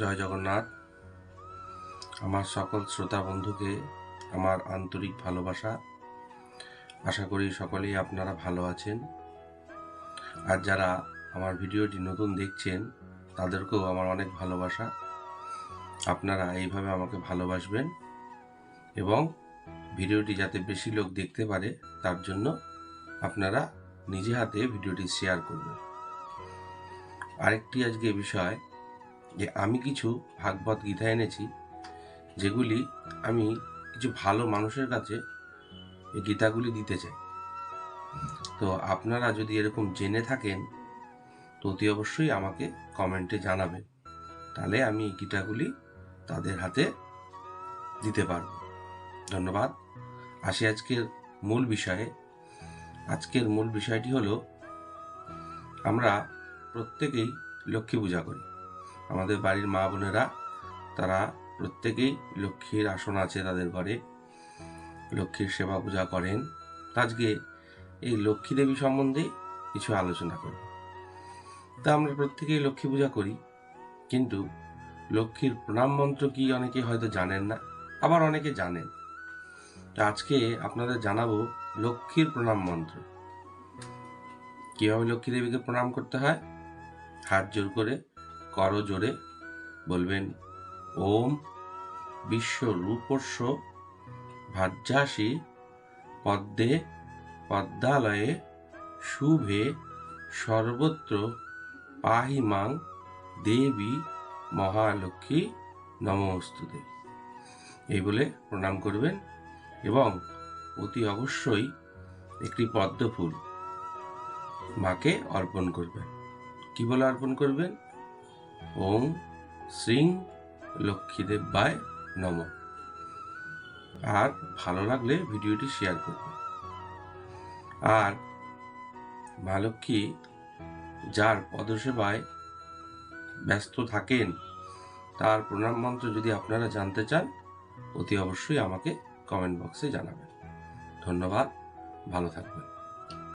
জয় জগন্নাথ। আমার সকল শ্রোতা বন্ধুকে আমার আন্তরিক ভালোবাসা। আশা করি সকলেই আপনারা ভালো আছেন। আর যারা আমার ভিডিওটি নতুন দেখছেন, তাদেরকেও আমার অনেক ভালোবাসা। আপনারা এইভাবে আমাকে ভালোবাসবেন এবং ভিডিওটি যাতে বেশি লোক দেখতে পারে, তার জন্য আপনারা নিজে হাতে ভিডিওটি শেয়ার করবেন। আরেকটি আজকে বিষয় যে আমি কিছু ভাগবত গীতা এনেছি, যেগুলি আমি কিছু ভালো মানুষের কাছে এই গীতাগুলি দিতে চাই। তো আপনারা যদি এরকম জেনে থাকেন, তো অতি অবশ্যই আমাকে কমেন্টে জানাবেন। তাহলে আমি এই গীতাগুলি তাদের হাতে দিতে পারব। ধন্যবাদ। আসি আজকের মূল বিষয়ে। আজকের মূল বিষয়টি হলো, আমরা প্রত্যেকেই লক্ষ্মী পূজা করি। আমাদের বাড়ির মা বোনেরা, তারা প্রত্যেকেই লক্ষ্মীর আসন আছে তাদের ঘরে। লক্ষ্মীর সেবা পূজা করেন। আজকে এই লক্ষ্মী দেবী সম্বন্ধে কিছু আলোচনা করব। তা আমরা প্রত্যেকেই লক্ষ্মী পূজা করি, কিন্তু লক্ষ্মীর প্রণাম মন্ত্র কি অনেকে হয়তো জানেন না, আবার অনেকে জানেন। আজকে আপনাদের জানাব লক্ষ্মীর প্রণাম মন্ত্র। কীভাবে লক্ষ্মী দেবীকে প্রণাম করতে হয়? হাত জোর করে করো জোরে। বলবেন, ওম বিশ্ব রূপস্য ভাজ্যাসী পদ্মে পদ্মালয়ে শুভে সর্বত্র পাহি মাং দেবী মহালক্ষ্মী নমস্তুতে এই বলে প্রণাম করবেন এবং অতি অবশ্যই একটি পদ্ম ফুল মাকে অর্পণ করবেন। কি বলে অর্পণ করবেন? ওম শ্রীং লক্ষ্মীদেবায় নম। আর ভালো লাগলে ভিডিওটি শেয়ার করবেন আর মা লক্ষ্মী যার পদসেবায় ব্যস্ত থাকেন, তার প্রণাম মন্ত্র যদি আপনারা জানতে চান, অতি অবশ্যই আমাকে কমেন্ট বক্সে জানাবেন। ধন্যবাদ, ভালো থাকবেন।